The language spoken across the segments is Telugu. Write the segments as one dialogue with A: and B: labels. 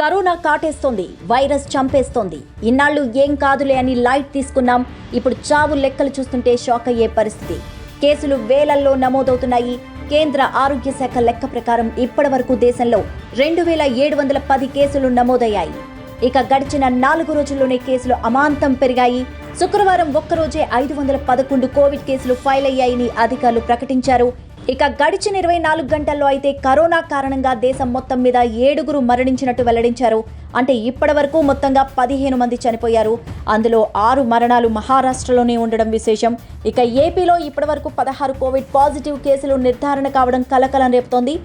A: Corona కాటేస్తోంది virus చంపేస్తోంది. ఇన్నాళ్ళు ఏం కాదులే అని లైట్ తీసుకున్నాం ఇప్పుడు చావు లెక్కలు చూస్తుంటే షాక్ అయ్యే పరిస్థితి. కేసులు వేలల్లో నమోదవుతున్నాయి. కేంద్ర ఆరోగ్య శాఖ లెక్క ప్రకారం ఇప్పటి వరకు దేశంలో రెండు వేల ఏడు వందల పది కేసులు నమోదయ్యాయి. ఇక గడిచిన నాలుగు రోజుల్లోనే కేసులు అమాంతం పెరిగాయి. శుక్రవారం ఒక్కరోజే ఐదు వందల పదకొండు కోవిడ్ కేసులు ఫైల్ అయ్యాయని అధికారులు ప్రకటించారు. ఇక గడిచిన ఇరవై నాలుగు గంటల్లో అయితే కరోనా కారణంగా దేశం మొత్తం మీద ఏడుగురు మరణించినట్టు వెల్లడించారు. అంటే ఇప్పటి వరకు మొత్తంగా పదిహేను మంది చనిపోయారు. అందులో ఆరు మరణాలు మహారాష్ట్రలోనే ఉండడం విశేషం. ఇక ఏపీలో ఇప్పటి వరకు పదహారు కోవిడ్ పాజిటివ్ కేసులు నిర్ధారణ కావడం కలకలం రేపుతోంది.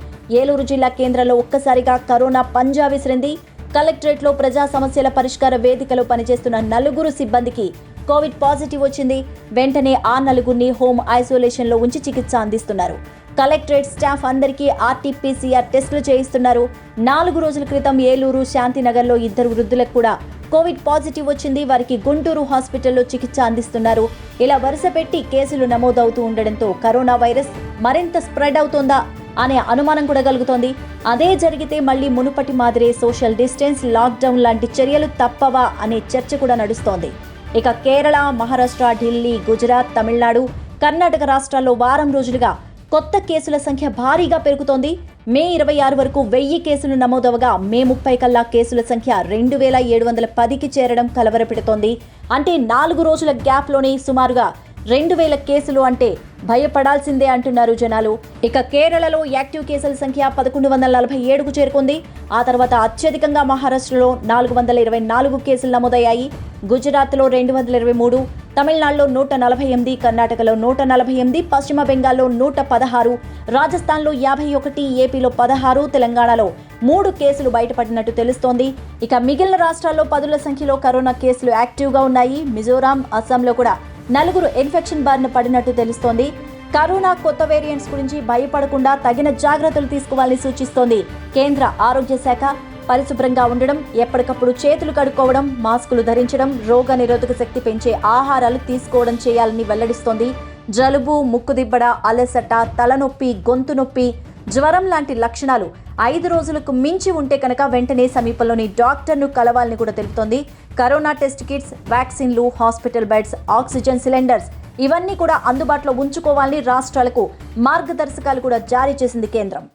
A: ఏలూరు జిల్లా కేంద్రంలో ఒక్కసారిగా కరోనా పంజా విసిరింది. కలెక్టరేట్లో ప్రజా సమస్యల పరిష్కార వేదికలో పనిచేస్తున్న నలుగురు సిబ్బందికి కోవిడ్ పాజిటివ్ వచ్చింది. వెంటనే ఆ నలుగురిని హోమ్ ఐసోలేషన్లో ఉంచి చికిత్స అందిస్తున్నారు. కలెక్టరేట్ స్టాఫ్ అందరికీ ఆర్టీపీసీఆర్ టెస్టులు చేయిస్తున్నారు. నాలుగు రోజుల క్రితం ఏలూరు శాంతినగర్లో ఇద్దరు వృద్ధులకు కూడా కోవిడ్ పాజిటివ్ వచ్చింది. వారికి గుంటూరు హాస్పిటల్లో చికిత్స అందిస్తున్నారు. ఇలా వరుస పెట్టి కేసులు నమోదవుతూ ఉండడంతో కరోనా వైరస్ మరింత స్ప్రెడ్ అవుతోందా అనే అనుమానం కూడా కలుగుతోంది. అదే జరిగితే మళ్ళీ మునుపటి మాదిరే సోషల్ డిస్టెన్స్ లాక్డౌన్ లాంటి చర్యలు తప్పవా అనే చర్చ కూడా నడుస్తోంది. ఇక కేరళ మహారాష్ట్ర ఢిల్లీ గుజరాత్ తమిళనాడు కర్ణాటక రాష్ట్రాల్లో వారం రోజులుగా కొత్త కేసుల సంఖ్య భారీగా పెరుగుతోంది. మే ఇరవై ఆరు వరకు వెయ్యి కేసులు నమోదవగా మే ముప్పై కల్లా కేసుల సంఖ్య రెండు వేల ఏడు వందల పదికి చేరడం కలవరపెడుతోంది. అంటే నాలుగు రోజుల గ్యాప్లోనే సుమారుగా రెండు వేల కేసులు అంటే భయపడాల్సిందే అంటున్నారు జనాలు. ఇక కేరళలో యాక్టివ్ కేసుల సంఖ్య పదకొండు వందల నలభై ఏడుకు చేరుకుంది. ఆ తర్వాత అత్యధికంగా మహారాష్ట్రలో నాలుగు వందల ఇరవై నాలుగు కేసులు నమోదయ్యాయి. గుజరాత్లో రెండు వందల ఇరవై మూడు తమిళనాడులో నూట నలభై ఎనిమిది కర్ణాటకలో నూట నలభై ఎనిమిది పశ్చిమ బెంగాల్లో నూట పదహారు రాజస్థాన్లో యాభై ఒకటి ఏపీలో పదహారు తెలంగాణలో మూడు కేసులు బయటపడినట్టు తెలుస్తోంది. ఇక మిగిలిన రాష్ట్రాల్లో పదుల సంఖ్యలో కరోనా కేసులు యాక్టివ్గా ఉన్నాయి. మిజోరాం అస్సాంలో కూడా నలుగురు ఇన్ఫెక్షన్ బారిన పడినట్టు తెలుస్తోంది. కరోనా కొత్త వేరియంట్స్ గురించి భయపడకుండా తగిన జాగ్రత్తలు తీసుకోవాలని సూచిస్తోంది కేంద్ర ఆరోగ్య శాఖ. పరిశుభ్రంగా ఉండడం ఎప్పటికప్పుడు చేతులు కడుక్కోవడం మాస్కులు ధరించడం రోగ నిరోధక శక్తి పెంచే ఆహారాలు తీసుకోవడం చేయాలని వెల్లడిస్తోంది. జలుబు ముక్కుదిబ్బడ అలసట తలనొప్పి గొంతు నొప్పి జ్వరం లాంటి లక్షణాలు ఐదు రోజులకు మించి ఉంటే కనుక వెంటనే సమీపంలోని డాక్టర్ను కలవాలని కూడా తెలుపుతోంది. కరోనా టెస్ట్ కిట్స్ వ్యాక్సిన్లు హాస్పిటల్ బెడ్స్ ఆక్సిజన్ సిలిండర్స్ ఇవన్నీ కూడా అందుబాటులో ఉంచుకోవాలని రాష్ట్రాలకు మార్గదర్శకాలు కూడా జారీ చేసింది కేంద్రం.